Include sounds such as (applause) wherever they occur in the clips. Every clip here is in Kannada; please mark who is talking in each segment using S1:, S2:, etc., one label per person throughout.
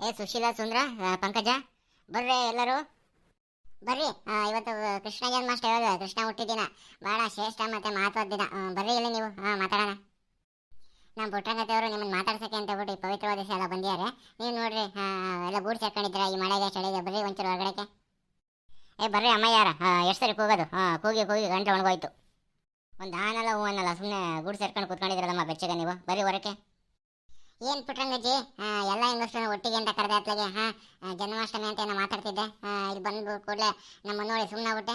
S1: ಏ, ಸುಶೀಲಾ, ಸುಂದ್ರ ಪಂಕಜ, ಬರ್ರಿ ಎಲ್ಲರೂ. ಬರ್ರಿ ಇವತ್ತು ಕೃಷ್ಣ ಜನ್ಮಾಷ್ಟಮಿ ಹೇಳಿದ್ರೆ ಕೃಷ್ಣ ಹುಟ್ಟಿದಿನ ಭಾಳ ಶ್ರೇಷ್ಠ ಮತ್ತೆ ಮಹತ್ವದ ದಿನ ಬರ್ರಿ ಇಲ್ಲಿ ನೀವು. ಹಾಂ ಮಾತಾಡೋಣ. ನಮ್ಮ ಪುಟ್ಟರಂಗತೆಯವರು ನಿಮ್ಮನ್ನು ಮಾತಾಡ್ಸಕ್ಕೆ ಅಂತ ಬಿಟ್ಟು ಈ ಪವಿತ್ರವಾದ ದಿವಸ ಎಲ್ಲ ಬಂದಿದ್ದಾರೆ. ನೀವು ನೋಡ್ರಿ ಎಲ್ಲ ಗೂಡ್ಸ್ ಹಾಕೊಂಡಿದ್ರ ಈ ಮಳೆಗೆ, ಚಳಿಗೆ? ಬರ್ರಿ ಒಂಚೂರು ಹೊರಗಡೆಗೆ. ಏ, ಬರ್ರಿ ಅಮ್ಮಯ್ಯಾರ ಎಷ್ಟು ಸರಿ ಕೂಗೋದು? ಹಾಂ ಕೂಗಿ ಕೂಗಿ ಗಂಟೆ ಒಣಗೋಯ್ತು. ಒಂದು ಆನಲ್ಲ ಹೂವನ್ನಲ್ಲ ಸುಮ್ಮನೆ ಗೂಡು ಸೇರ್ಕೊಂಡು ಕೂತ್ಕೊಂಡಿದ್ರಲ್ಲಮ್ಮ ಬೆಚ್ಚಗೆ ನೀವು. ಬರ್ರಿ ಹೊರಕ್ಕೆ. ಏನು ಪುಟ್ರಂಗಜ್ಜಿ ಎಲ್ಲ ಹೆಂಗಸ್ರು ಒಟ್ಟಿಗೆ ಅಂತ ಕರೆದ ಅತ್ಲಾಗೆ ಹಾಂ ಜನ್ಮಾಷ್ಟಮಿ ಅಂತ ಏನೋ ಮಾತಾಡ್ತಿದ್ದೆ. ಇದು ಬಂದು ಕೂಡಲೇ ನಮ್ಮ ನೋಡಿ ಸುಮ್ಮನೆ ಬಿಟ್ಟೆ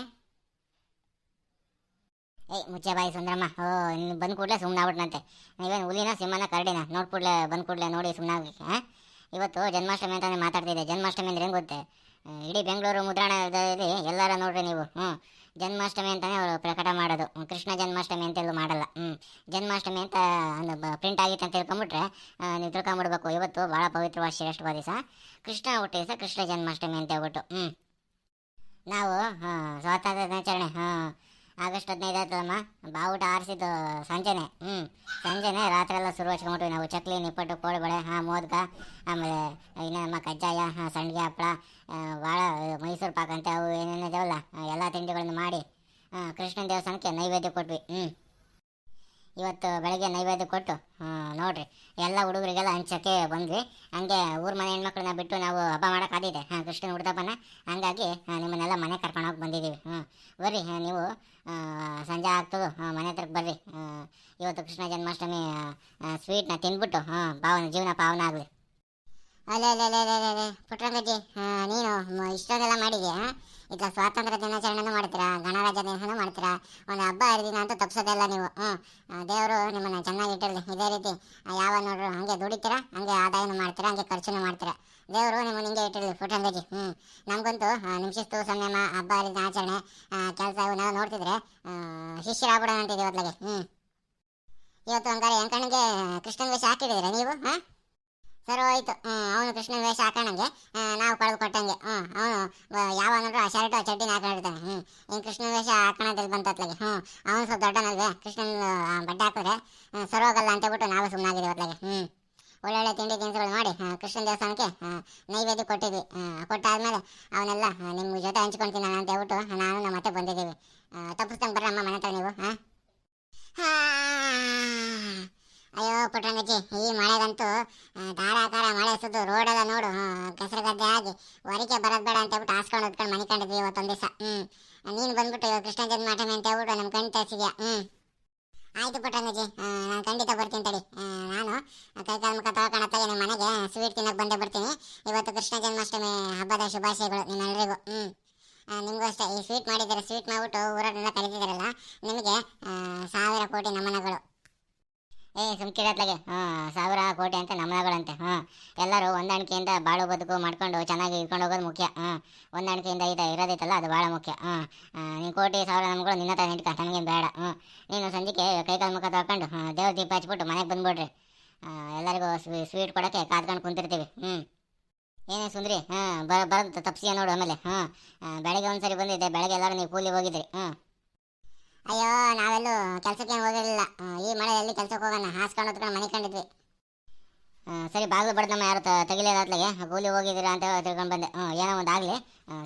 S1: ಏಯ್, ಮುಚ್ಚೆ ಬಾಯಿ ಸುಂದರಮ್ಮ. ಓ ನೀನು ಬಂದು ಕೂಡಲೇ ಸುಮ್ಮನೆ ಆಗ್ಬಿಟ್ನಂತೆ. ನೀವೇನು ಹುಲಿನ, ಸಿಂಹನ, ಕರಡಿನ ನೋಡಿ ಕೂಡಲೇ, ಬಂದು ಕೂಡಲೇ ನೋಡಿ ಸುಮ್ಮನೆ ಹಾಂ? ಇವತ್ತು ಜನ್ಮಾಷ್ಟಮಿ ಅಂತಾನೆ ಮಾತಾಡ್ತಿದ್ದೆ. ಜನ್ಮಾಷ್ಟಮಿ ಅಂದ್ರೆ ಹೆಂಗೆ ಗೊತ್ತೆ? ಇಡೀ ಬೆಂಗಳೂರು ಮುದ್ರಾಣದಲ್ಲಿ ಎಲ್ಲರ ನೋಡ್ರಿ ನೀವು ಹ್ಞೂ ಜನ್ಮಾಷ್ಟಮಿ ಅಂತಾನೆ ಅವರು ಪ್ರಕಟ ಮಾಡೋದು. ಕೃಷ್ಣ ಜನ್ಮಾಷ್ಟಮಿ ಅಂತೆಲ್ಲೂ ಮಾಡಲ್ಲ. ಹ್ಞೂ ಜನ್ಮಾಷ್ಟಮಿ ಅಂತ ಪ್ರಿಂಟ್ ಆಗಿತ್ತು ಅಂತ ತಿಳ್ಕೊಂಬಿಟ್ರೆ ನೀವು ತಿಳ್ಕೊಂಬಿಡ್ಬೇಕು. ಇವತ್ತು ಭಾಳ ಪವಿತ್ರವಾದ ಶ್ರೇಷ್ಠವಾದ ದಿವಸ. ಕೃಷ್ಣ ಹುಟ್ಟಿದ ದಿವಸ ಕೃಷ್ಣ ಜನ್ಮಾಷ್ಟಮಿ ಅಂತ ಹೇಳ್ಬಿಟ್ಟು. ಹ್ಞೂ ನಾವು ಸ್ವಾತಂತ್ರ್ಯ ದಿನಾಚರಣೆ ಹಾಂ ಆಗಸ್ಟ್ ಹದಿನೈದು ಆಯ್ತದಮ್ಮ. ಬಾವುಟ ಆರಿಸಿದ್ದು ಸಂಜೆನೆ. ಹ್ಞೂ ಸಂಜೆನೆ ರಾತ್ರಿ ಎಲ್ಲ ಶುರು ಹಚ್ಕೊಂಡ್ಬಿಟ್ವಿ ನಾವು. ಚಕ್ಲಿ ನಿಪ್ಪಟ್ಟು ಕೋಳಿಬಳೆ ಹಾಂ ಮೋದಕ ಆಮೇಲೆ ಇನ್ನು ನಮ್ಮ ಕಜ್ಜಾಯ ಹಾಂ ಸಂಡಿಗೆ ಹಪ್ಪಳ ಭಾಳ ಮೈಸೂರು ಪಾಕ ಅಂತ ಅವು ಏನೇನು ಇದಾವಲ್ಲ ಆ, ಎಲ್ಲ ತಿಂಡಿಗಳನ್ನು ಮಾಡಿ ಕೃಷ್ಣ ಕೃಷ್ಣನ ದೇವಸ್ಥಾನಕ್ಕೆ ನೈವೇದ್ಯ ಕೊಟ್ವಿ. ಹ್ಞೂ ಇವತ್ತು ಬೆಳಗ್ಗೆ ನೈವೇದ್ಯ ಕೊಟ್ಟು ನೋಡ್ರಿ. ಎಲ್ಲ ಹುಡುಗರಿಗೆಲ್ಲ ಹಂಚಕ್ಕೆ ಬಂದ್ವಿ. ಹಂಗೆ ಊರ ಮನೆ ಹೆಣ್ಮಕ್ಳನ್ನ ಬಿಟ್ಟು ನಾವು ಹಬ್ಬ ಮಾಡೋಕ್ಕಾದಿದೆ ಹಾಂ, ಕೃಷ್ಣನ ಹುಡ್ದಪ್ಪನ ಹಂಗಾಗಿ ನಿಮ್ಮನ್ನೆಲ್ಲ ಮನೆ ಕರ್ಕೊಂಡು ಹೋಗಿ ಬಂದಿದ್ದೀವಿ ಹಾಂ ಬರ್ರಿ ನೀವು ಸಂಜೆ ಆಗ್ತದೆ. ಮನೆ ಹತ್ರಕ್ಕೆ ಬರ್ರಿ. ಇವತ್ತು ಕೃಷ್ಣ ಜನ್ಮಾಷ್ಟಮಿ ಸ್ವೀಟ್ನ ತಿಂದ್ಬಿಟ್ಟು ಹಾಂ ಪಾವನ ಜೀವನ ಪಾವನ ಆಗಲಿ. ಅಲ್ಲೇ ಅಲ್ಲೇ ಅಲ್ಲೇ ಅಲ್ಲೇ ಪುಟ್ರಂಗಜ್ಜಿ ನೀನು ಇಷ್ಟೊಂದೆಲ್ಲ ಮಾಡಿದ್ಯಾ? ಈಗ ಸ್ವಾತಂತ್ರ್ಯ ದಿನಾಚರಣೆನೂ ಮಾಡ್ತೀರಾ, ಗಣರಾಜ್ಯ ದಿನ ಮಾಡ್ತೀರಾ? ಒಂದು ಹಬ್ಬ ಹರಿದಿನ ಅಂತ ತಪ್ಪಿಸೋದೆಲ್ಲ ನೀವು. ಹ್ಞೂ ದೇವರು ನಿಮ್ಮನ್ನು ಚೆನ್ನಾಗಿ ಇಟ್ಟಿರಲಿ. ಇದೇ ರೀತಿ ಯಾವ ನೋಡ್ರು ಹಂಗೆ ದುಡಿತೀರಾ, ಹಂಗೆ ಆದಾಯನೂ ಮಾಡ್ತೀರಾ, ಹಂಗೆ ಖರ್ಚುನೂ ಮಾಡ್ತೀರಾ? ದೇವರು ನಿಮ್ಮನ್ನು ಹಿಂಗೆ ಇಟ್ಟಿರಲಿ ಪುಟ್ರಂಗಜ್ಜಿ ಹ್ಞೂ ನಮಗಂತೂ ನಿಮಿಷಿಸ್ತು, ಸಂಯಮ, ಹಬ್ಬ, ಹರಿದಿನ ಆಚರಣೆ ಕೆಲಸ ನಾವು ನೋಡ್ತಿದ್ರೆ ಶಿಷ್ಯರಾಗ್ಬಿಡೋಣ ಅಂತಿದ್ದೀವಿ ಅದ್ಲಾಗೆ. ಹ್ಞೂ ಇವತ್ತು ಹಂಗಾರೆ ಹೆಂಕಣಿಗೆ ಕೃಷ್ಣನ ವೇಷ ನೀವು, ಹಾಂ? ಸರಿ, ಹೋಯ್ತು. ಅವನು ಕೃಷ್ಣನ ವೇಷ ಹಾಕೋಣಂಗೆ ನಾವು ಕಳೆದು ಕೊಟ್ಟಂಗೆ. ಅವನು ಯಾವ ನೋಡ್ರು ಆ ಶರ್ಟು ಚಡ್ಡಿನ ಹಾಕೊಂಡಿರ್ತಾನೆ. ಹ್ಞೂ ಇನ್ನು ಕೃಷ್ಣನ ವೇಷ ಹಾಕೋಣದಲ್ಲಿ ಬಂತತ್ಲಾಗೆ. ಹ್ಞೂ ಅವನು ಸ್ವಲ್ಪ ದೊಡ್ಡನಲ್ವೇ? ಕೃಷ್ಣನ ಬಟ್ಟೆ ಹಾಕಿದ್ರೆ ಸರೋಗಲ್ಲ ಅಂತ ಹೇಳ್ಬಿಟ್ಟು ನಾವು ಸುಮ್ಮನಾಗಿದ್ದೀವಿ ಅತ್ಲಾಗೆ ಹ್ಞೂ ಒಳ್ಳೊಳ್ಳೆ ತಿಂಡಿ ತಿನಿಸುಗಳು ಮಾಡಿ ಕೃಷ್ಣ ದೇವಸ್ಥಾನಕ್ಕೆ ನೈವೇದ್ಯ ಕೊಟ್ಟಿದ್ವಿ. ಕೊಟ್ಟಾದ್ಮೇಲೆ ಅವನ್ನೆಲ್ಲ ನಿಮ್ಮ ಜೊತೆ ಹಂಚ್ಕೊಂತೀನಿ ಅಂತ ಹೇಳ್ಬಿಟ್ಟು ನಾನು ನಮ್ಮ ಮತ್ತೆ ಬಂದಿದ್ದೀವಿ. ತಪ್ಪಿಸ್ದಂಗೆ ಬರ್ರಮ್ಮ ಮನೆ ಹತ್ರ ನೀವು ಹಾಂ. ಅಯ್ಯೋ ಪುಟ್ರಂಗಜ್ಜಿ ಈ ಮಳೆಗಂತೂ ಧಾರಾಕಾರ ಮಳೆ ಸುದ್ದು ರೋಡೆಲ್ಲ ನೋಡು ಕೆಸರು ಗದ್ದೆ ಆಗಿ. ಹೊರಗೆ ಬರೋದು ಬೇಡ ಅಂತ ಹೇಳ್ಬಿಟ್ಟು ಹಾಸ್ಕೊಂಡು ಹೊತ್ಕೊಂಡು ಮನೆ ಕಂಡಿದ್ವಿ ಇವತ್ತೊಂದು ದಿವಸ ಹ್ಞೂ ನೀನು ಬಂದ್ಬಿಟ್ಟು ಇವಾಗ ಕೃಷ್ಣ ಜನ್ಮಾಷ್ಟಮಿ ಅಂತ ಹೇಳ್ಬಿಟ್ಟು ನಮ್ಮ ಕಣ್ ತರಿಸಿದ್ಯಾ? ಹ್ಞೂ ಆಯ್ತು ಪುಟ್ರಂಗಜ್ಜಿ ನಾನು ಖಂಡಿತ ಬರ್ತೀನಿ ತಡಿ. ನಾನು ಕೈ ಕಾಲು ಮುಖ ತೊಳ್ಕೊಳತ್ತಾಗೆ ನಿಮ್ಮ ಮನೆಗೆ ಸ್ವೀಟ್ ತಿನ್ನೋಕೆ ಬಂದೇ ಬರ್ತೀನಿ. ಇವತ್ತು ಕೃಷ್ಣ ಜನ್ಮಾಷ್ಟಮಿ ಹಬ್ಬದ ಶುಭಾಶಯಗಳು ನಿಮ್ಮೆಲ್ಲರಿಗೂ ಹ್ಞೂ ನಿಮಗೂ ಅಷ್ಟೇ, ಈ ಸ್ವೀಟ್ ಮಾಡಿದ್ದಾರೆ ಸ್ವೀಟ್ ಮಾಡಿಬಿಟ್ಟು ಊರನ್ನೆಲ್ಲ ಕರೀತಿದ್ದಾರಲ್ಲ ನಿಮಗೆ ಆ, ಸಾವಿರ ಕೋಟಿ ನಮನಗಳು ಏ ಸುಮ್ಕಿರತ್ಲಾಗೆ ಹಾಂ, ಸಾವಿರ, ಕೋಟಿ ಅಂತ ನಮನಗಳಂತೆ, ಹಾಂ. ಎಲ್ಲರೂ ಹೊಂದಾಣಿಕೆಯಿಂದ ಬಾಳು ಬದುಕು ಮಾಡ್ಕೊಂಡು ಚೆನ್ನಾಗಿ ಇಟ್ಕೊಂಡು ಹೋಗೋದು ಮುಖ್ಯ, ಹಾಂ. ಹೊಂದಾಣಿಕೆಯಿಂದ ಇದೆ ಇರೋದೈತಲ್ಲ, ಅದು ಭಾಳ ಮುಖ್ಯ, ಹಾಂ. ನೀನು ಕೋಟಿ, ಸಾವಿರ ನಮ್ಗಳು ನಿನ್ನ ಹತ್ರ ಇಟ್ಕೊಂಡು ನನಗೆ ಬೇಡ ಹ್ಞೂ ನೀನು ಸಂಜೆಗೆ ಕೈಕಾಲು ಮುಖ ತಗೊಂಡು ಹಾಂ, ದೇವ್ರ ದೀಪ ಹಚ್ಬಿಟ್ಟು ಮನೆಗೆ ಬಂದ್ಬಿಡ್ರಿ. ಎಲ್ಲರಿಗೂ ಸ್ವೀಟ್ ಕೊಡೋಕ್ಕೆ ಕಾದ್ಕೊಂಡು ಕುಂತಿರ್ತೀವಿ ಹ್ಞೂ ಏನೇ ಸುಂದ್ರಿ, ಹಾಂ ಬರ ಬರೋದು ತಪ್ಸಿಯ ನೋಡು ಆಮೇಲೆ, ಹಾಂ. ಬೆಳಗ್ಗೆ ಒಂದ್ಸರಿ ಬಂದಿದ್ದೆ, ಬೆಳಗ್ಗೆ ಎಲ್ಲರೂ ನೀವು ಕೂಲಿ ಹೋಗಿದ್ರಿ ಹ್ಞೂ ಅಯ್ಯೋ, ನಾವೆಲ್ಲೂ ಕೆಲಸಕ್ಕೆ ಹೋಗಿರಲಿಲ್ಲ. ಈ ಮಳೆಯಲ್ಲಿ ಕೆಲ್ಸಕ್ಕೆ ಹೋಗೋಣ? ಹಾಸ್ಕೊಂಡು ಹೊತ್ಕೊಂಡು ಮನೆ ಕಂಡಿದ್ವಿ. ಸರಿ, ಬಾಗಿಲು ಬಡ್ದಮ್ಮ ಯಾರು ತೆಗಿಲೇದಾತ್ಲಾಗೆ ಕೂಲಿ ಹೋಗಿದ್ದೀರಾ ಅಂತ ತಿಳ್ಕೊಂಡು ಬಂದೆ. ಹ್ಞೂ ಏನೋ ಒಂದು ಆಗಲಿ.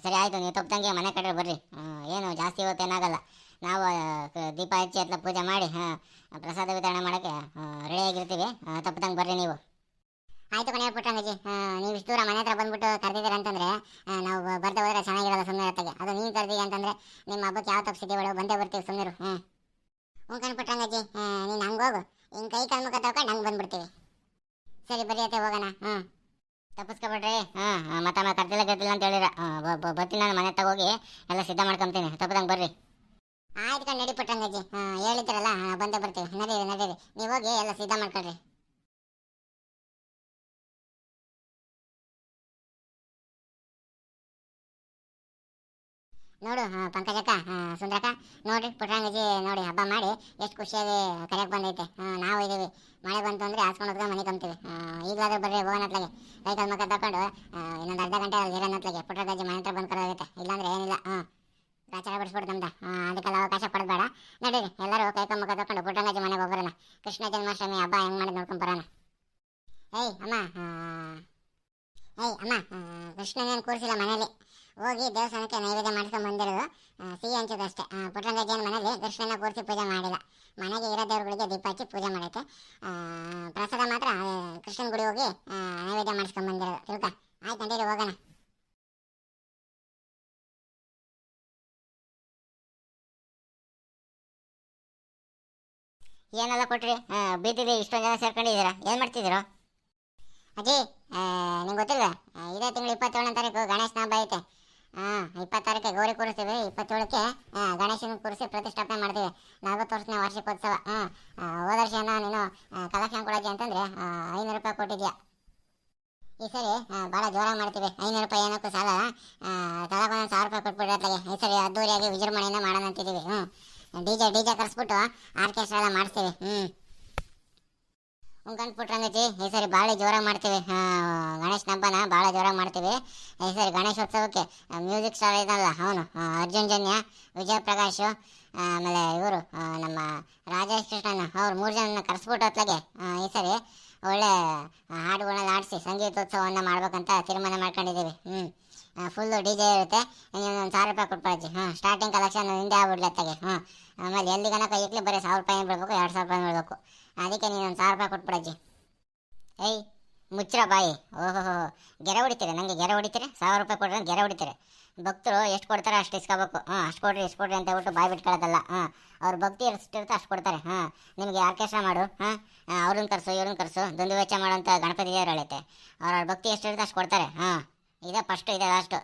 S1: ಸರಿ, ಆಯಿತು, ನೀವು ತಪ್ಪದಂಗೆ ಮನೆ ಕಡೆ ಬರ್ರಿ. ಏನು ಜಾಸ್ತಿ ಇವತ್ತು ಏನಾಗಲ್ಲ. ನಾವು ದೀಪ ಹಚ್ಚಿ ಹತ್ಲ ಪೂಜೆ ಮಾಡಿ ಹಾಂ ಪ್ರಸಾದ ವಿತರಣೆ ಮಾಡೋಕ್ಕೆ ರೆಡಿಯಾಗಿರ್ತೀವಿ ತಪ್ಪದಂಗೆ ಬರ್ರಿ ನೀವು. ಆಯ್ತು ಕಣೆ ಹಾಂ ನೀವು ಇಷ್ಟು ದೂರ ಮನೆ ಹತ್ರ ಬಂದ್ಬಿಟ್ಟು ಕರೆದಿದ್ದೀರ ಅಂತಂದ್ರೆ ನಾವು ಬರ್ತಾ ಹೋದ್ರೆ ಚೆನ್ನಾಗಿರಲ್ಲ ಸುಮ್ಮನೆ ಇರತ್ತೆ ಅದು ನೀನು ಕರೆದಿ ಅಂತಂದ್ರೆ, ನಿಮ್ಮ ಹಬ್ಬಕ್ಕೆ ಯಾವ ತಪ್ಪಿಸಿದ್ದೀವಳು ಬಂದೇ ಬರ್ತೀವಿ ಸುಮ್ಮನೆ ಹ್ಞೂ ಹ್ಞೂ ಕಣ್ ಹಾಂ ನೀನು ಹಂಗೆ ಹೋಗು. ಹಿಂಗೆ ಕೈ ಕಾಲು ಮುಖ ತಗೊಂಡು ಹಂಗೆ ಬಂದ್ಬಿಡ್ತೀವಿ. ಸರಿ ಬರೀ ಅತ್ತೆ, ಹೋಗೋಣ, ಹ್ಞೂ. ತಪ್ಪಿಸ್ಕೊಬಿಡ್ರಿ ಹಾಂ ಮತ್ತೆ ಮತ್ತೆ ಕರ್ತಿಲ್ಲ ಕರ್ತಿಲ್ಲ ಅಂತ ಹೇಳಿರ ಬರ್ತೀನಿ ನಾನು ಮನೆ ಹೋಗಿ, ಎಲ್ಲ ಸಿದ್ಧ ಮಾಡ್ಕೊತೀನಿ, ತಪ್ಪದಂಗೆ ಬರ್ರಿ. ಆಯ್ತು ಕಣ್ ನಡಿ ಪುಟ್ಟಂಗಜ್ಜಿ ಹಾಂ ಹೇಳಿದ್ರಲ್ಲ ಬಂದೇ ಬರ್ತೀವಿ, ನಡೀರಿ ನಡೀರಿ. ನೀವು ಹೋಗಿ ಎಲ್ಲ ಸಿದ್ಧ ಮಾಡ್ಕೊಳ್ರಿ. ನೋಡು ಪಂಕಜಕ್ಕ ಸುಂದರಕ್ಕ, ನೋಡ್ರಿ ಪುಟ್ರಂಗಜಿ ನೋಡಿ ಹಬ್ಬ ಮಾಡಿ ಎಷ್ಟು ಖುಷಿಯಾಗಿ ಕರೆಯಕ್ಕೆ ಬಂದೈತೆ. ನಾವು ಇದ್ದೀವಿ ಮಳೆ ಬಂತು ಅಂದ್ರೆ ಹಾಸ್ಕೊಂಡು ಹೋದ್ರೆ ಮನೆ ಕಂತೀವಿ ಈಗಲಾದ್ರೂ ಬರ್ರಿ ಹೋಗೋಣ ಅತ್ಲಾಗೆ. ರೈತರ ಮುಖ ತಕೊಂಡು ಇನ್ನೊಂದು ಅರ್ಧ ಗಂಟೆ ಅಲ್ಲಿ ಇರೋಣ ಅತ್ಲಾಗೆ. ಪುಟ್ರಂಗಜಿ ಮನೆ ಹತ್ರ ಬಂದು ಕರೋದೈತೆ ಇಲ್ಲಾಂದ್ರೆ ಏನಿಲ್ಲ, ಹಾಂ ರಾಚಾರ ಬಿಡಿಸ್ಬಿಡ್ತು ನಮ್ದು. ಅದಕ್ಕೆಲ್ಲ ಅವಕಾಶ ಪಡಬೇಡ. ನಡೀರಿ, ಎಲ್ಲರೂ ಕೈ ಕಾಲು ಮುಖ ತಕೊಂಡು ಪುಟ್ರಂಗಜಿ ಮನೆಗೆ ಹೋಗೋಣ ಕೃಷ್ಣ ಜನ್ಮಾಷ್ಟಮಿ ಹಬ್ಬ ಹೆಂಗ್ ಮಾಡಿ ನೋಡ್ಕೊಂಡು ಬರೋಣ. ಏಯ್, ಅಮ್ಮ
S2: ಏಯ್, ಅಮ್ಮ ಕೃಷ್ಣನೇನು ಕೂರಿಸಿಲ್ಲ ಮನೇಲಿ. ಹೋಗಿ ದೇವಸ್ಥಾನಕ್ಕೆ ನೈವೇದ್ಯ ಮಾಡ್ಕೊಂಡು ಬಂದಿರೋದು. ಸಿಹಿ ಹಂಚೋದಷ್ಟೇ ಪುಟ್ಟರಂಗಜ್ಜನ ಮನೇಲಿ ಕೃಷ್ಣನ ಕೂರಿಸಿ ಪೂಜೆ ಮಾಡಿಲ್ಲ. ಮನೆಗೆ ಇರೋ ದೇವರುಗಳಿಗೆ ದೀಪ ಹಚ್ಚಿ ಪೂಜೆ ಮಾಡೈತೆ. ಪ್ರಸಾದ ಮಾತ್ರ ಕೃಷ್ಣನ ಗುಡಿ ಹೋಗಿ ನೈವೇದ್ಯ ಮಾಡಿಸ್ಕೊಂಡು ಬಂದಿರೋದು. ತಿಳ್ಕ. ಆಯ್ತು ನಡೀರಿ ಹೋಗೋಣ.
S1: ಏನೆಲ್ಲ ಕೊಟ್ರಿ? ಬೀದಿಲಿ ಇಷ್ಟೊಂದು ಜನ ಸೇರ್ಕೊಂಡಿದ್ದೀರಾ? ಏನು ಮಾಡ್ತಿದ್ದೀರಾ?
S2: ಅಜ್ಜಿ ನಿಂಗೆ ಗೊತ್ತಿಲ್ಲ ಇದೇ ತಿಂಗಳು ಇಪ್ಪತ್ತೇಳನೇ ತಾರೀಕು ಗಣೇಶನ ಹಬ್ಬ ಐತೆ. ಇಪ್ಪತ್ತಾರಕ್ಕೆ ಗೌರಿ ಕೂರಿಸ್ತೀವಿ, ಇಪ್ಪತ್ತೇಳಕ್ಕೆ ಗಣೇಶನ ಕೂರಿಸಿ ಪ್ರತಿಷ್ಠಾಪನೆ ಮಾಡ್ತೀವಿ. ನಲ್ವತ್ತು ವರ್ಷನೇ ವಾರ್ಷಿಕೋತ್ಸವ ಹೋದ ವರ್ಷ ನೀನು ಕಲೆಕ್ಷನ್ ಕೊಡೋಕೆ ಅಂತಂದರೆ ಐನೂರು ರೂಪಾಯಿ ಕೊಟ್ಟಿದ್ಯಾ? ಈ ಸರಿ ಭಾಳ ಜೋರಾಗಿ ಮಾಡ್ತೀವಿ. ಐನೂರು ರೂಪಾಯಿ ಏನಕ್ಕೂ ಸಾಲ ತಳಗೊಂದು ಸಾವಿರ ರೂಪಾಯಿ ಕೊಟ್ಬಿಡ್ರಿ ಈ ಸರಿ ಅದ್ದೂರಿಯಾಗಿ ವಿಜೃಂಭಣೆಯಿಂದ ಮಾಡೋಣ ಅಂತಿದ್ದೀವಿ ಹ್ಞೂ ಡಿ ಜೆ ಡಿ ಜೆ ಕರೆಸ್ಬಿಟ್ಟು ಆರ್ಕೆಸ್ಟ್ರಾ ಎಲ್ಲ ಮಾಡಿಸ್ತೀವಿ ಹ್ಞೂ ಉಂಕಂಡ್ ಪುಟ್ರಂಗಜ್ಜಿ, ಈ ಸರಿ ಭಾಳ ಜೋರಾಗಿ ಮಾಡ್ತೀವಿ. ಗಣೇಶನ ಹಬ್ಬನ ಭಾಳ ಜೋರಾಗಿ ಮಾಡ್ತೀವಿ. ಈ ಸರಿ ಗಣೇಶೋತ್ಸವಕ್ಕೆ ಮ್ಯೂಸಿಕ್ ಸ್ಟಾರ್ ಇದಲ್ಲ ಅವನು ಅರ್ಜುನ್ ಜನ್ಯ ವಿಜಯ್ ಪ್ರಕಾಶ್ ಆಮೇಲೆ ಇವರು ನಮ್ಮ ರಾಜೇಶ್ ಕೃಷ್ಣನ್, ಅವ್ರು ಮೂರು ಜನನ ಕರೆಸ್ಬಿಟ್ಟು ಹೊತ್ಲಾಗೆ ಈ ಸರಿ ಒಳ್ಳೆ ಹಾಡುಗಳನ್ನ ಆಡಿಸಿ ಸಂಗೀತೋತ್ಸವವನ್ನು ಮಾಡ್ಬೇಕಂತ ತೀರ್ಮಾನ ಮಾಡ್ಕೊಂಡಿದ್ದೀವಿ. ಹ್ಞೂ ಫುಲ್ಲು ಡಿ ಜೆ ಇರುತ್ತೆ. ಒಂದು ಸಾವಿರ ರೂಪಾಯಿ ಕೊಟ್ಬಿಡಜ್ಜಿ ಹಾಂ ಸ್ಟಾರ್ಟಿಂಗ್ ಕಲೆಕ್ಷನ್ ಹಿಂದೆ ಆಗ್ಬಿಡ್ಲತ್ತಾಗೆ ಹಾಂ, ಆಮೇಲೆ ಎಲ್ಲಿ ಗನಕ ಈಗಲೇ ಬರೀ ಸಾವಿರ ರೂಪಾಯಿ ಬಿಡ್ಬೇಕು, ಎರಡು ಸಾವಿರ ರೂಪಾಯಿ ಬಿಡಬೇಕು. ಅದಕ್ಕೆ ನೀನು ಒಂದು ಸಾವಿರ ರೂಪಾಯಿ ಕೊಟ್ಬಿಡಜ್ಜಿ ಏಯ್, ಮುಚ್ಚರ ಬಾಯಿ. ಓಹೋ ಗೆರೆ ಹೊಡಿತೀರಿ? ನನಗೆ ಗೆರೆ ಹೊಡಿತೀರಿ? ಸಾವಿರ ರೂಪಾಯಿ ಕೊಡ್ರಿ ಗೆರೆ ಹೊಡಿತೀರಿ? ಭಕ್ತರು ಎಷ್ಟು ಕೊಡ್ತಾರೆ ಅಷ್ಟು ಇಸ್ಕೋಬೇಕು. ಹಾಂ, ಅಷ್ಟು ಕೊಡ್ರಿ, ಇಷ್ಟು ಕೊಡ್ರಿ ಅಂತ ಹೇಳ್ಬಿಟ್ಟು ಬಾಯಿ ಬಿಟ್ಕೊಳ್ಳೋದಲ್ಲ. ಹಾಂ, ಅವ್ರ ಭಕ್ತಿ ಎಷ್ಟಿರುತ್ತೆ ಅಷ್ಟು ಕೊಡ್ತಾರೆ. ಹಾಂ ನಿಮಗೆ ಆರ್ಕೆಸ್ಟ್ರಾ ಮಾಡು. ಹಾಂ ಅವ್ರನ್ನ ಕರೆಸು, ಇವ್ರನ್ನ ಕರೆಸು ದುಂದು ವೆಚ್ಚ ಮಾಡೋಂಥ ಗಣಪತಿ ದೇವರು ಹೇಳುತ್ತೆ ಅವ್ರ ಭಕ್ತಿ ಎಷ್ಟಿರುತ್ತೆ ಅಷ್ಟು ಕೊಡ್ತಾರೆ. ಹಾಂ, ಇದೇ ಫಸ್ಟು ಇದೆ ಲಾಸ್ಟು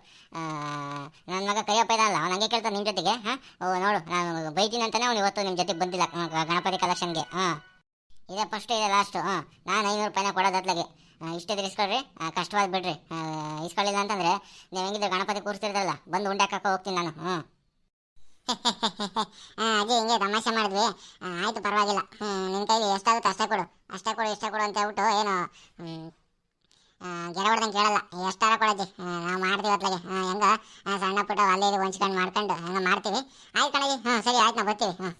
S2: ನನ್ನ ಮಗ ಕೈಯಪ್ಪ ಇದ್ದಾನಲ್ಲ, ಅವ್ನು ಹಂಗೆ ಕೇಳ್ತಾನೆ ನಿಮ್ಮ ಜೊತೆಗೆ. ಹಾಂ, ಓ, ನೋಡು, ನಾನು ಬೈತೀನಿ ಅಂತಲೇ ಅವ್ನು ಇವತ್ತು ನಿಮ್ಮ ಜೊತೆಗೆ ಬಂದಿಲ್ಲ ಗಣಪತಿ ಕಲೆಕ್ಷನ್ಗೆ ಹಾಂ. ಇದೇ ಫಸ್ಟ್ ಇದೆ ಲಾಸ್ಟು ಹಾಂ, ನಾನು ಐನೂರು ರೂಪಾಯಿನ ಕೊಡೋದು ಅತ್ಲಾಗೆ. ಇಷ್ಟಿದ್ರೆ ಇಸ್ಕೊಳ್ರಿ ಕಷ್ಟವಾದ ಬಿಡ್ರಿ. ಇಸ್ಕೊಳ್ಳಿಲ್ಲ ಅಂತಂದರೆ ನೀವು ಹೆಂಗಿದ್ರೆ ಗಣಪತಿ ಕೂರಿಸ್ತಿರಲ್ಲ ಬಂದು ಉಂಡೆ ಹಾಕಕ್ಕೆ ಹೋಗ್ತೀನಿ ನಾನು. ಹ್ಞೂ (laughs) ಅದೇ ಹಿಂಗೆ ತಮಾಷೆ ಮಾಡಿದ್ವಿ. ಆಯಿತು, ಪರವಾಗಿಲ್ಲ. ನಿನ್ನ ಕೈಲಿ ಎಷ್ಟಾಗುತ್ತೆ ಅಷ್ಟೇ ಕೊಡು. ಅಷ್ಟೇ ಕೊಡು, ಇಷ್ಟೇ ಕೊಡು ಅಂತ ಹೇಳ್ಬಿಟ್ಟು ಏನು ಗೆರೆ ಕೇಳಲ್ಲ. ಎಷ್ಟಾರ ಕೊಡಜ್ಜಿ ನಾವು ಮಾಡ್ತೀವಿ ಅತ್ಲಾಗೆ. ಹೆಂಗ ಸಣ್ಣ ಪುಟ್ಟ ಅಲ್ಲಿ ಇದು ಹೊಂಚ್ಕೊಂಡು ಮಾಡ್ಕೊಂಡು ಹಂಗೆ ಮಾಡ್ತೀವಿ. ಆಯ್ತು ಕಣಜಿ ಹಾಂ ಸರಿ, ಆಯ್ತು, ನಾವು ಬರ್ತೀವಿ. ಹಾಂ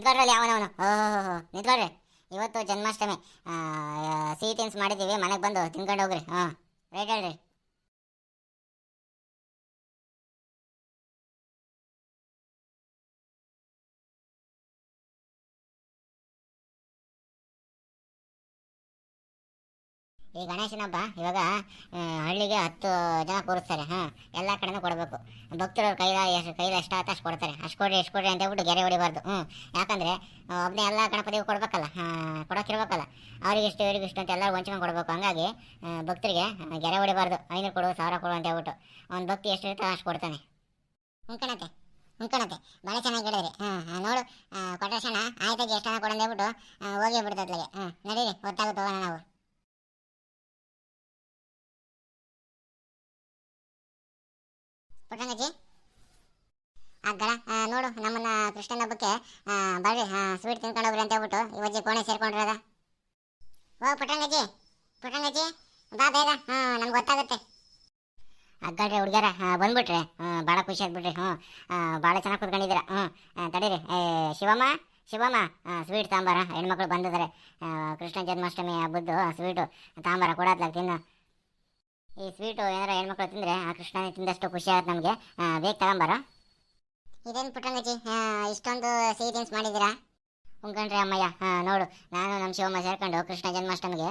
S1: ನಿಂತ್ಕೊಳ್ರಲ್ಲಿ ಯಾವನವನು ಓಹೋ ನಿಂತ್ಕೊಳ್ರಿ. ಇವತ್ತು ಜನ್ಮಾಷ್ಟಮಿ. ಸಿಹಿ ತಿನ್ಸ್ ಮಾಡಿದ್ದೀವಿ. ಮನೆಗೆ ಬಂದು ತಿನ್ಕೊಂಡು ಹೋಗ್ರಿ. ಹಾಂ. ರೈಟ್ ಹೇಳ್ರಿ. ಈ ಗಣೇಶನ ಹಬ್ಬ ಇವಾಗ ಹಳ್ಳಿಗೆ ಹತ್ತು ಜನ ಕೂರಿಸ್ತಾರೆ ಹಾಂ ಎಲ್ಲ ಕಡೆನೂ ಕೊಡಬೇಕು. ಭಕ್ತರು ಕೈಲ ಎಷ್ಟು ಕೈಲ ಎಷ್ಟು ಅಷ್ಟು ಕೊಡ್ತಾರೆ. ಅಷ್ಟು ಕೊಡ್ರಿ ಎಷ್ಟು ಕೊಡ್ರಿ ಅಂತ ಹೇಳ್ಬಿಟ್ಟು ಗೆರೆ ಹೊಡಿಬಾರ್ದು ಹ್ಞೂ ಯಾಕಂದರೆ ಒಬ್ಬನೇ ಎಲ್ಲ ಗಣಪತಿಗೂ ಕೊಡಬೇಕಲ್ಲ ಕೊಡೋಕ್ಕಿರ್ಬೇಕಲ್ಲ. ಅವ್ರಿಗೆ ಇಷ್ಟು ಇವ್ರಿಗೆ ಇಷ್ಟು ಅಂತ ಎಲ್ಲರೂ ವಂಚನೆ ಕೊಡಬೇಕು. ಹಂಗಾಗಿ ಭಕ್ತರಿಗೆ ಗೆರೆ ಹೊಡಿಬಾರ್ದು. ಐನೂರು ಕೊಡು ಸಾವಿರ ಕೊಡು ಅಂತ ಹೇಳ್ಬಿಟ್ಟು ಅವ್ನ ಭಕ್ತಿ ಎಷ್ಟು ಇರುತ್ತೋ ಅಷ್ಟು ಕೊಡ್ತಾನೆ.
S2: ಉಂಕಣತೆ ಉಂಕಣತೆ ಭಾಳ ಚೆನ್ನಾಗಿ ಹೇಳಿದ್ರಿ. ಹಾಂ ನೋಡು ಕೊಟ್ರಕ್ಷಣ ಆಯ್ತಾಗಿ ಎಷ್ಟು ಹಣ ಕೊಡಂದು ಹೇಳ್ಬಿಟ್ಟು ಆ, ಹೋಗಿ ಬಿಡ್ತದ್ಲಾಗೆ ಹ್ಞೂ ನಡೀರಿ ಗೊತ್ತಾಗುತ್ತೆ ಹೋಗೋಣ ನಾವು. ಪುಟ್ಟಂಗಜ್ಜಿ ಅಗ್ಗಡ ನೋಡು, ನಮ್ಮನ್ನ ಕೃಷ್ಣನ ಹಬ್ಬಕ್ಕೆ ಬರ್ರಿ ಸ್ವೀಟ್ ತಿನ್ಕೊಂಡು ಹೋಗ್ರಿ ಅಂತ ಹೇಳ್ಬಿಟ್ಟು ಇವಜ್ಜಿ ಕೋಣೆ ಸೇರ್ಕೊಂಡಿರೋದ. ಓ, ಪುಟ್ಟಂಗಜ್ಜಿ ಪುಟ್ಟಂಗಜ್ಜಿ, ಬಾ, ಬೇಗ ಹಾಂ ನಮ್ಗೆ ಗೊತ್ತಾಗುತ್ತೆ.
S1: ಅಗ್ಗಡ್ರಿ ಹುಡುಗರ ಬಂದ್ಬಿಟ್ರೆ ಭಾಳ ಖುಷಿ ಆಗ್ಬಿಟ್ರಿ ಹ್ಞೂ ಭಾಳ ಚೆನ್ನಾಗಿ ಕುತ್ಕೊಂಡಿದ್ದೀರ ಹ್ಞೂ ತಡೀರಿ. ಶಿವಮ್ಮ ಶಿವಮ್ಮ ಸ್ವೀಟ್ ತಾಂಬಾರ, ಹೆಣ್ಮಕ್ಳು ಬಂದಿದ್ದಾರೆ ಕೃಷ್ಣ ಜನ್ಮಾಷ್ಟಮಿ ಹಬ್ಬದ್ದು ಸ್ವೀಟು ತಾಂಬಾರ, ಕೊಡತ್ಲಾಗ ತಿನ್ನು. ಈ ಸ್ವೀಟು ಏನಾರ ಹೆಣ್ಮಕ್ಳು ತಿಂದರೆ ಆ ಕೃಷ್ಣ ತಿಂದಷ್ಟು ಖುಷಿ ಆಗುತ್ತೆ ನಮಗೆ. ಬೇಗ ತಗೊಂಬಾರ.
S2: ಇದೇನು ಪುಟ್ಟಂಗಜ್ಜಿ ಆ, ಇಷ್ಟೊಂದು ಸಿಹಿ ತಿನ್ಸ್ ಮಾಡಿದ್ದೀರಾ?
S1: ಉಂಕಂಡ್ರಿ ಅಮ್ಮಯ್ಯ. ಹಾಂ, ನೋಡು, ನಾನು ನಮ್ಮ ಶಿವಮ್ಮ ಸೇರ್ಕೊಂಡು ಕೃಷ್ಣ ಜನ್ಮಾಷ್ಟಮಿಗೆ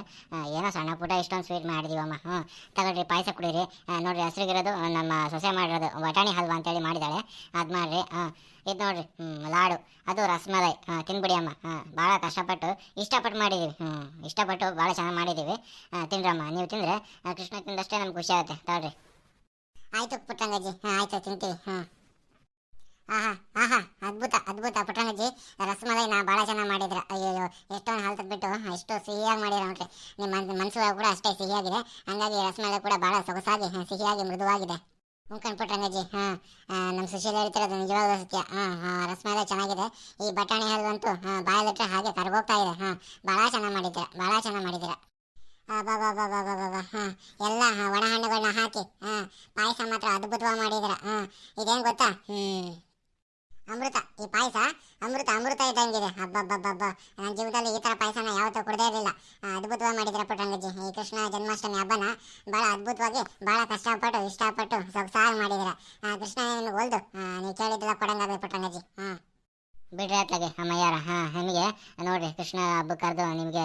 S1: ಏನೋ ಸಣ್ಣ ಪುಟ್ಟ ಇಷ್ಟೊಂದು ಸ್ವೀಟ್ ಮಾಡಿದೀವಮ್ಮ. ಹ್ಞೂ, ತಗೊಳ್ರಿ, ಪಾಯಸ ಕುಡೀರಿ. ನೋಡಿರಿ, ಹಸ್ರಿಗಿರೋದು ನಮ್ಮ ಸೊಸೆ ಮಾಡಿರೋದು ಬಟಾಣಿ ಹಲ್ವಾ ಅಂತೇಳಿ ಮಾಡಿದ್ದಾಳೆ ಅದು ಮಾಡಿರಿ ಹಾಂ ಇದು ನೋಡಿರಿ, ಹ್ಞೂ, ಲಾಡು, ಅದು ರಸಮಲೈ ಹಾಂ, ತಿನ್ಬಿಡಿ ಅಮ್ಮ. ಹಾಂ ಭಾಳ ಕಷ್ಟಪಟ್ಟು, ಇಷ್ಟಪಟ್ಟು ಮಾಡಿದ್ದೀವಿ ಹ್ಞೂ, ಇಷ್ಟಪಟ್ಟು ಭಾಳ ಚೆನ್ನಾಗಿ ಮಾಡಿದ್ದೀವಿ ಹಾಂ ತಿನ್ರಮ್ಮ, ನೀವು ತಿಂದರೆ ಕೃಷ್ಣ ತಿಂದಷ್ಟೇ ನಮ್ಗೆ ಖುಷಿ ಆಗುತ್ತೆ. ತಗೊಳ್ರಿ.
S2: ಆಯಿತು ಪುಟ್ಟಂಗಜ್ಜಿ, ಹಾಂ, ಆಯ್ತು, ತಿಂತೀವಿ ಹಾಂ ಹಾಂ ಆಹಾ ಅದ್ಭುತ ಅದ್ಭುತ ಪುಟ್ಟಂಗಜ್ಜಿ ರಸಮಲೈನ ಭಾಳ ಚೆನ್ನಾಗಿ ಮಾಡಿದ್ರ ಅಯ್ಯೋ ಎಷ್ಟೊಂದು ಹಾಲು ತೆಗ್ಬಿಟ್ಟು ಎಷ್ಟು ಸಿಹಿಯಾಗಿ ಮಾಡಿರ ನೋಡ್ರಿ ನಿಮ್ಮ ಮನ್- ಮನ್ಸು ಕೂಡ ಅಷ್ಟೇ ಸಿಹಿಯಾಗಿದೆ. ಹಂಗಾಗಿ ರಸಮಲೈ ಕೂಡ ಭಾಳ ಸೊಗಸಾಗಿ ಸಿಹಿಯಾಗಿ ಮೃದುವಾಗಿದೆ. ಮುಖಂಡ್ ಪುಟ್ಟಂಗಜ್ಜಿ ಹಾಂ ನಮ್ಮ ಸುಶೀಲ ಹೇಳ್ತಿರೋದು ನಿಜವಾಗ್ಲೂ ಸತ್ಯ. ಹಾಂ ಹಾಂ ರಸಮಲೈ ಚೆನ್ನಾಗಿದೆ. ಈ ಬಟಾಣಿ ಹಾಲಂತೂ ಹಾಂ ಬಾಯಲ್ಲಿಟ್ಟರೆ ಹಾಗೆ ಕರ್ಗೋಗ್ತಾ ಇದೆ. ಹಾಂ ಭಾಳ ಚೆನ್ನಾಗಿ ಮಾಡಿದ್ದೀರ ಭಾಳ ಚೆನ್ನಾಗಿ ಮಾಡಿದ್ದೀರ. ಬಾ ಬಾ ಬಾ ಬಾ ಬಾ ಬಾ ಹಾಂ ಎಲ್ಲ ಒಣ ಹಣ್ಣುಗಳನ್ನ ಹಾಕಿ, ಹಾಂ, ಪಾಯಸ ಮಾತ್ರ ಅದ್ಭುತವಾಗಿ ಮಾಡಿದ್ದೀರ. ಹಾಂ, ಇದೇನು ಗೊತ್ತಾ? ಹ್ಞೂ ಅಮೃತ, ಈ ಪಾಯಸ? ಅಮೃತ ಅಮೃತ ಇದ್ದಂಗಿದೆ. ಹಬ್ಬಬ್ಬಬ್ಬಬ್ಬ ನನ್ನ ಜೀವನದಲ್ಲಿ ಈ ಥರ ಪಾಯಸನ ಯಾವತ್ತೂ ಕುಡದೇ ಇರಲಿಲ್ಲ. ಅದ್ಭುತವಾಗಿ ಮಾಡಿದ್ರೆ ಪುಟ್ಟಂಗಜ್ಜಿ ಈ ಕೃಷ್ಣ ಜನ್ಮಾಷ್ಟಮಿ ಹಬ್ಬನ ಭಾಳ ಅದ್ಭುತವಾಗಿ ಭಾಳ ಕಷ್ಟಪಟ್ಟು, ಇಷ್ಟಪಟ್ಟು ಸೊಗಸಾಗಿ ಮಾಡಿದಿರ ಕೃಷ್ಣ ಏನು ಒಲ್ದು. ನೀವು ಕೇಳಿದ್ದೆಲ್ಲ ಕೊಡಂಗಾಗದೆ ಪುಟ್ಟಂಗಜ್ಜಿ ಹ್ಞೂ
S1: ಬಿಡ್ರಿ ಅತ್ಲಾಗೆ ಅಮ್ಮಯ್ಯಾರ ಹಾಂ ನಿಮಗೆ ನೋಡಿರಿ, ಕೃಷ್ಣ ಕರೆದು ನಿಮಗೆ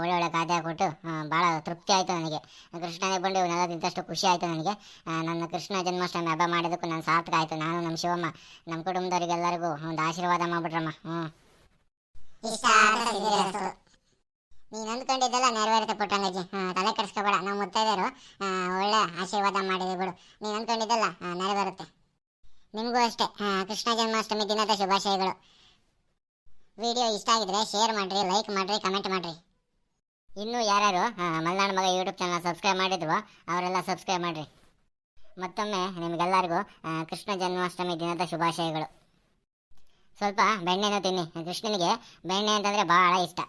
S1: ಒಳ್ಳೆ ಒಳ್ಳೆ ಖಾದ್ಯ ಕೊಟ್ಟು ಭಾಳ ತೃಪ್ತಿ ಆಯಿತು ನನಗೆ. ಕೃಷ್ಣನೇ ಬಂದು ಇವನ್ನೆಲ್ಲ ತಿಂತಷ್ಟು ಖುಷಿ ಆಯಿತು ನನಗೆ. ನನ್ನ ಕೃಷ್ಣ ಜನ್ಮಾಷ್ಟಮಿ ಹಬ್ಬ ಮಾಡಿದ್ದಕ್ಕೂ ನಾನು ಸಾರ್ಥಕ ಆಯಿತು. ನಾನು ನಮ್ಮ ಶಿವಮ್ಮ, ನಮ್ಮ ಕುಟುಂಬದವರಿಗೆಲ್ಲರಿಗೂ ಒಂದು ಆಶೀರ್ವಾದ ಮಾಡಿಬಿಟ್ರಮ್ಮ. ಹ್ಞೂ.
S2: ನೀನು ಅಂದ್ಕೊಂಡಿದ್ದೆಲ್ಲ ನೆರವೇರುತ್ತೆ ಪುಟ್ಟಂಗಜ್ಜಿ. ತಲೆ ಕೆಡಿಸ್ಕೋಬೇಡ. ನಾವು ಮುತ್ತೈದೆಯರು ಒಳ್ಳೆ ಆಶೀರ್ವಾದ ಮಾಡಿದೆ ಬಿಡು. ನೀನು ಅಂದ್ಕೊಂಡಿದ್ದೆಲ್ಲ ನೆರವೇರುತ್ತೆ. ನಿಮಗೂ ಅಷ್ಟೇ. ಕೃಷ್ಣ ಜನ್ಮಾಷ್ಟಮಿ ದಿನದ ಶುಭಾಶಯಗಳು. ವಿಡಿಯೋ ಇಷ್ಟ ಆಗಿದ್ರೆ ಶೇರ್ ಮಾಡ್ರಿ, ಲೈಕ್ ಮಾಡ್ರಿ, ಕಮೆಂಟ್ ಮಾಡ್ರಿ.
S1: ಇನ್ನೂ ಯಾರ್ಯಾರು ಮಲ್ನಾಡು ಮಗ ಯೂಟ್ಯೂಬ್ ಚಾನಲ್ ಸಬ್ಸ್ಕ್ರೈಬ್ ಮಾಡಿದ್ವೋ ಅವರೆಲ್ಲ ಸಬ್ಸ್ಕ್ರೈಬ್ ಮಾಡಿರಿ. ಮತ್ತೊಮ್ಮೆ ನಿಮಗೆಲ್ಲರಿಗೂ ಕೃಷ್ಣ ಜನ್ಮಾಷ್ಟಮಿ ದಿನದ ಶುಭಾಶಯಗಳು. ಸ್ವಲ್ಪ ಬೆಣ್ಣೆನೂ ತಿನ್ನಿ. ಕೃಷ್ಣನಿಗೆ ಬೆಣ್ಣೆ ಅಂತಂದರೆ ಭಾಳ ಇಷ್ಟ.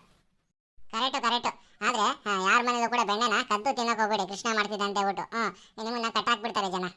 S2: Correct correct. ಆದ್ರೆ ಯಾರ ಮನೇಲೂ ಕೂಡ ಬೆಣ್ಣೆನ ಕದ್ದು ತಿನ್ನೋಕೆ ಹೋಗ್ಬೇಡಿ. ಕೃಷ್ಣ ಮಾಡ್ತಿದ್ದಂತೆ ಹೇಳ್ಬಿಟ್ಟು ಹ್ಞೂ ನಿಮ್ಮನ್ನ ಕಟ್ಟಾಕ್ಬಿಡ್ತಾರೆ ಜನ.